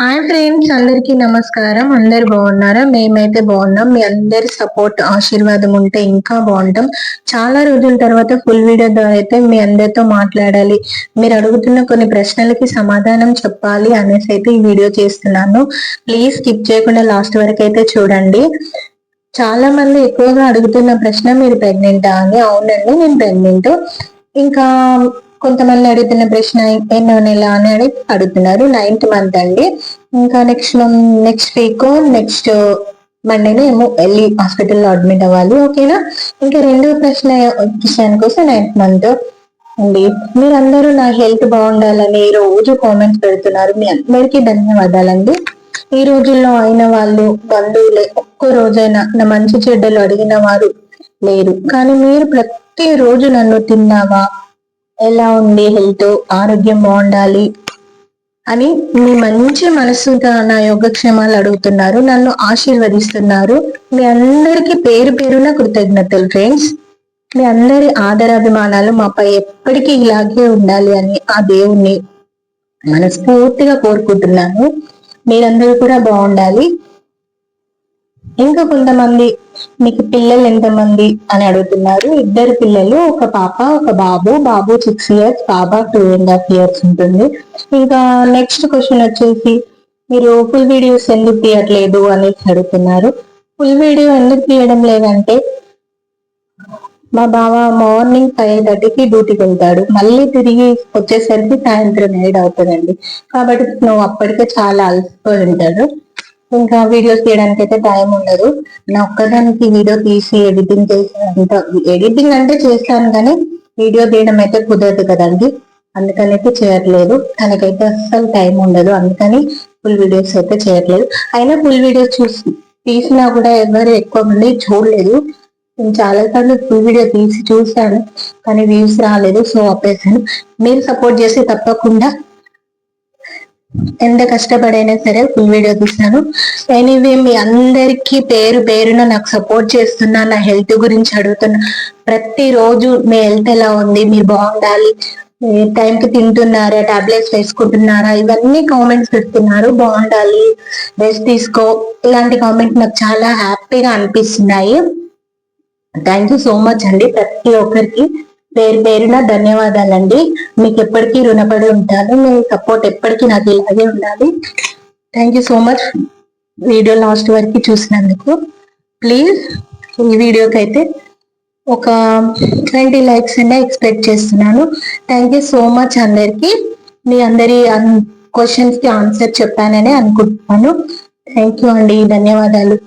Hi friends అందరికీ నమస్కారం. అందరు బాగున్నారా? మేమైతే బాగున్నాం. మీ అందరి సపోర్ట్ ఆశీర్వాదం ఉంటే ఇంకా బాగుంటాం. చాలా రోజుల తర్వాత ఫుల్ వీడియో ద్వారా అయితే మీ అందరితో మాట్లాడాలి. మీరు అడుగుతున్న కొన్ని ప్రశ్నలకి సమాధానం చెప్పాలి అనేసి అయితే ఈ వీడియో చేస్తున్నాను. ప్లీజ్ స్కిప్ చేయకుండా లాస్ట్ వరకు అయితే చూడండి. చాలా మంది ఎక్కువగా అడుగుతున్న ప్రశ్న మీరు ప్రెగ్నెంటా అని అవునండి నేను ప్రెగ్నెంట్ ఇంకా కొంతమంది అడుగుతున్న ప్రశ్న ఎన్నో నెల అని అడిగి అడుగుతున్నారు. నైన్త్ మంత్ అండి. ఇంకా నెక్స్ట్ నెక్స్ట్ వీక్ నెక్స్ట్ మండేనే ఏమో వెళ్ళి హాస్పిటల్లో అడ్మిట్ అవ్వాలి. ఓకేనా ఇంకా రెండో ప్రశ్న విషయానికి వస్తే నైన్త్ మంత్ అండి. మీరందరూ నా హెల్త్ బాగుండాలని రోజు కామెంట్స్ పెడుతున్నారు. మీ అందరికీ ధన్యవాదాలండి. ఈ రోజుల్లో అయిన వాళ్ళు బంధువులే ఒక్క రోజైనా నా మంచి చెడ్డలు అడిగిన వారు లేరు. కానీ మీరు ప్రతి రోజు నన్ను తిన్నావా? ఎలా ఉంది హెల్త్ ఆరోగ్యం బాగుండాలి అని మీ మంచి మనసుగా నా యోగక్షేమాలు అడుగుతున్నారు నన్ను ఆశీర్వదిస్తున్నారు. మీ అందరికి పేరు పేరున కృతజ్ఞతలు ఫ్రెండ్స్ మీ అందరి ఆదరాభిమానాలు మాపై ఎప్పటికీ ఇలాగే ఉండాలి అని ఆ దేవుణ్ణి మనస్ఫూర్తిగా కోరుకుంటున్నాను. మీరందరూ కూడా బాగుండాలి. ఇంకా కొంతమంది మీకు పిల్లలు ఎంతమంది? అని అడుగుతున్నారు. ఇద్దరు పిల్లలు ఒక పాప ఒక బాబు. బాబు సిక్స్ ఇయర్స్ పాప టూ అండ్ హాఫ్ ఇయర్స్ ఉంటుంది. ఇంకా నెక్స్ట్ క్వశ్చన్ వచ్చేసి మీరు ఫుల్ వీడియోస్ ఎందుకు తీయట్లేదు? అనేసి అడుగుతున్నారు. ఫుల్ వీడియో ఎందుకు తీయడం లేదంటే మా బావ మార్నింగ్ ఫైవ్ థర్టీకి డ్యూటీకి వెళ్తాడు మళ్ళీ తిరిగి వచ్చేసరికి సాయంత్రం ఏడు అవుతుందండి. కాబట్టి నువ్వు అప్పటికే చాలా అలసిపోయి ఉంటాడు. ఇంకా వీడియోస్ తీయడానికి అయితే టైం ఉండదు. నా ఒక్కదానికి వీడియో తీసి ఎడిటింగ్ చేసి అంత ఎడిటింగ్ అంటే చేస్తాను కానీ వీడియో తీయడం అయితే కుదరదు కదండి. అందుకని అయితే చేయట్లేదు. తనకైతే అస్సలు టైం ఉండదు. అందుకని ఫుల్ వీడియోస్ అయితే చేయట్లేదు. అయినా ఫుల్ వీడియోస్ చూసి తీసినా కూడా ఎవరు ఎక్కువ మంది చూడలేదు. నేను చాలా సార్లు ఫుల్ వీడియో తీసి చూసాను కానీ వ్యూస్ రాలేదు. సో ఆపేసాను మీరు సపోర్ట్ చేసి తప్పకుండా ఎంత కష్టపడైనా సరే ఫుల్ వీడియో తీసాను ఎనీవే మీ అందరికీ పేరు పేరున నాకు సపోర్ట్ చేస్తున్నా నా హెల్త్ గురించి అడుగుతున్నా. ప్రతిరోజు మీ హెల్త్ ఎలా ఉంది? మీరు బాగుండాలి? టైంకి తింటున్నారా? టాబ్లెట్స్ వేసుకుంటున్నారా? ఇవన్నీ కామెంట్స్ పెడుతున్నారు. బాగుండాలి. రెస్ట్ తీసుకో. ఇలాంటి కామెంట్ నాకు చాలా హ్యాపీగా అనిపిస్తున్నాయి. థ్యాంక్ యూ సో మచ్ అండి ప్రతి ఒక్కరికి. పేరు పేరున ధన్యవాదాలండి. మీకు ఎప్పటికీ రుణపడి ఉంటాను. మీ సపోర్ట్ ఎప్పటికీ నాకు ఇలాగే ఉండాలి. Thank you so much video last వరకు చూసినందుకు. ప్లీజ్ ఈ వీడియోకి అయితే ఒక ట్వంటీ లైక్స్ అయినా ఎక్స్పెక్ట్ చేస్తున్నాను. థ్యాంక్ యూ సో మచ్ అందరికీ. మీ అందరి క్వశ్చన్స్కి ఆన్సర్ చెప్పానని అనుకుంటున్నాను. థ్యాంక్ యూ అండి. ధన్యవాదాలు.